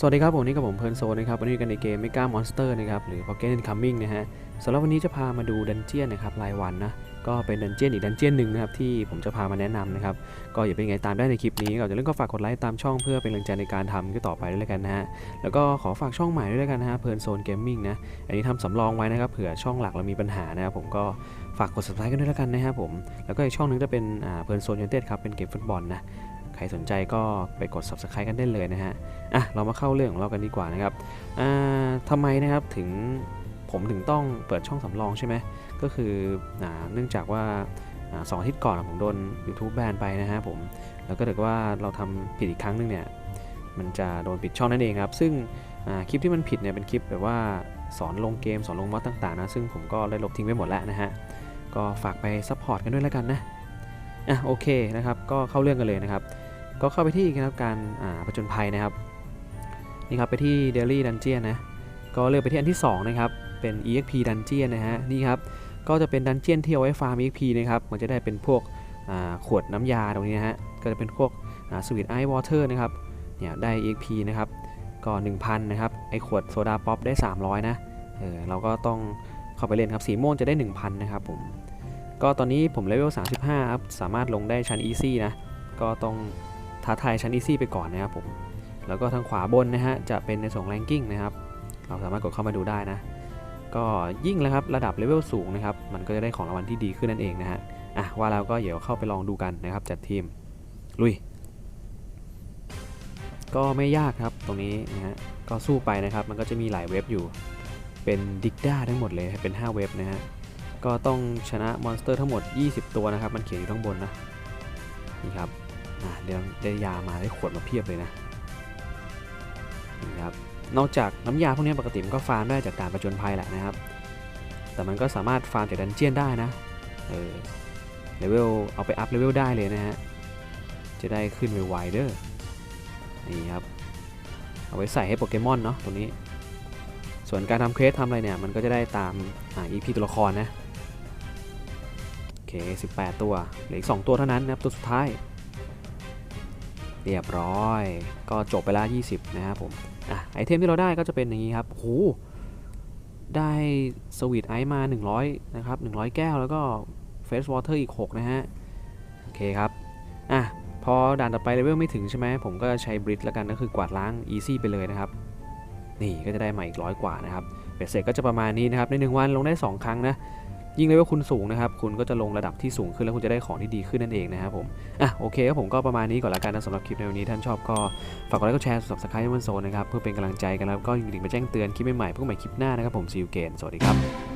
สวัสดีครับผมนี่กับผมเพลินโซนนะครับวันนี้กันในเกม Mega Monster นะครับหรือ Pocket Incoming นะฮะสำหรับวันนี้จะพามาดูดันเจียนนะครับรายวันนะก็เป็นดันเจียนอีกดันเจียนหนึ่งนะครับที่ผมจะพามาแนะนำนะครับก็อย่าเป็นไงตามได้ในคลิปนี้ก่อนจะเริ่มก็ฝากกดไลค์ตามช่องเพื่อเป็นกำลังใจในการทำก็ต่อไปด้วยแล้วกันนะฮะแล้วก็ขอฝากช่องใหม่ด้วยแล้วกันนะฮะเพลินโซนเกมมิ่งนะอันนี้ทำสำรองไว้นะครับเผื่อช่องหลักเรามีปัญหานะครับผมก็ฝากกด subscribe กันด้วยแล้วกันนะครับผมแล้วก็อีกช่องนึงจะเป็นอ่าเพลินโซนยูไนเต็ดครับเป็นเกมฟุตบอลนะ ใครสนใจก็ไปกด subscribe กันได้เลยนะฮะอะเรามาเข้าเรื่องของเรากันดีกว่านะครับอ่าทำไมนะครับถึงผมถึงต้องเปิดช่องสำรองใช่ไหมก็คืออ่าเนื่องจากว่าอ่าสองอาทิตย์ก่อนผมโดน YouTube แบนไปนะฮะผมแล้วก็ถ้าเกิดว่าเราทำผิดอีกครั้งหนึงเนี่ยมันจะโดนปิดช่องนั่นเองครับ ซึ่งอ่าคลิปที่มันผิดเนี่ยเป็นคลิปแบบว่าสอนลงเกมสอนลงมอดต่างๆนะซึ่งผมก็ได้ลบทิ้งไปหมดแล้วนะฮะก็ฝากไปซัพพอร์ตกันด้วยแล้วกันนะอะโอเคนะครับก็เข้าเรื่องกันเลยนะครับ ก็เข้าไปที่นะครับการอ่าผจญภัยนะครับนี่ครับไปที่ Daily Dungeon นะก็เลือกไปที่อันที่ 2 นะครับ เป็น EXP Dungeon นะฮะนี่ครับก็จะเป็นดันเจียนที่เอาไว้ฟาร์ม EXP นะครับมันจะได้เป็นพวกขวดน้ำยาตรงนี้นะฮะก็จะเป็นพวกสวีทไอวอเตอร์นะครับเนี่ยได้ EXP นะครับก็ 1,000 นะครับ ไอขวดโซดาป๊อปได้ 300 นะเออเราก็ต้องเข้าไปเล่นครับสีม่วงจะได้ 1,000 นะครับผม ก็ตอนนี้ผมเลเวล 35 ครับ สามารถลงได้ชั้น Easy นะ ก็ต้อง ท้าทายชั้น Easy ไปก่อนนะครับผม แล้วก็ทางขวาบนนะฮะจะเป็นในส่วนแรงกิ้งนะครับ เราสามารถกดเข้ามาดูได้นะ ก็ยิ่งแล้วครับระดับเลเวลสูงนะครับ มันก็จะได้ของรางวัลที่ดีขึ้นนั่นเองนะฮะ อะว่าแล้วก็เดี๋ยวเข้าไปลองดูกันนะครับจัดทีม ลุย ก็ไม่ยากครับตรงนี้นะฮะ ก็สู้ไปนะครับ มันก็จะมีหลายเว็บอยู่ เป็นดิกด้าทั้งหมดเลย เป็น 5 เว็บนะฮะ ก็ต้องชนะมอนสเตอร์ทั้งหมด 20 ตัวนะครับ มันเขียนอยู่ข้างบนนะ นี่ครับ อะเดี๋ยวได้ยามาได้ขวดมาเพียบเลยนะนี่ครับนอกจากน้ำยาพวกนี้ปกติมันก็ฟาร์มได้จากการประจนภัยแหละนะครับ แต่มันก็สามารถฟาร์มจากดันเจียนได้นะเออเลเวลเอาไปอัพเลเวลได้เลยนะฮะจะได้ขึ้นไวๆเด้อนี่ครับเอาไว้ใส่ให้โปเกมอนเนาะตรงนี้ ส่วนการทำเควสทำอะไรเนี่ยมันก็จะได้ตามอ่า EP ตัวละครนะโอเค 18 ตัวเหลืออีก 2 ตัวเท่านั้นนะครับตัวสุดท้าย เรียบร้อย ก็จบไปแล้ว20 นะครับผม อะ ไอเทมที่เราได้ก็จะเป็นอย่างนี้ครับโหได้สวีทไอซ์มา 100 นะครับ 100 แก้ว แล้วก็เฟสวอเตอร์อีก 6 นะฮะ โอเคครับ อะ พอด่านต่อไปเลเวลไม่ถึงใช่ไหม ผมก็ใช้บริดแล้วกัน ก็คือกวาดล้างอีซี่ไปเลยนะครับ นี่ก็จะได้มาอีกร้อยกว่านะครับ เบ็ดเสร็จก็จะประมาณนี้นะครับ ใน 1 วันลงได้ 2 ครั้งนะ ยิ่งเลเวลคุณสูงนะครับ คุณก็จะลงระดับที่สูงขึ้นแล้วคุณจะได้ของที่ดีขึ้นนั่นเองนะครับผม อะโอเคครับผมก็ประมาณนี้ก่อนละกันนะสำหรับคลิปในวันนี้ท่านชอบก็ฝากกดไลค์กดแชร์สับสไครต์ให้มันโซนนะครับเพื่อเป็นกำลังใจกันแล้วก็ยิงๆไปแจ้งเตือนคลิปใหม่ๆเพื่อใหม่คลิปหน้านะครับผมซีอูเกนสวัสดีครับ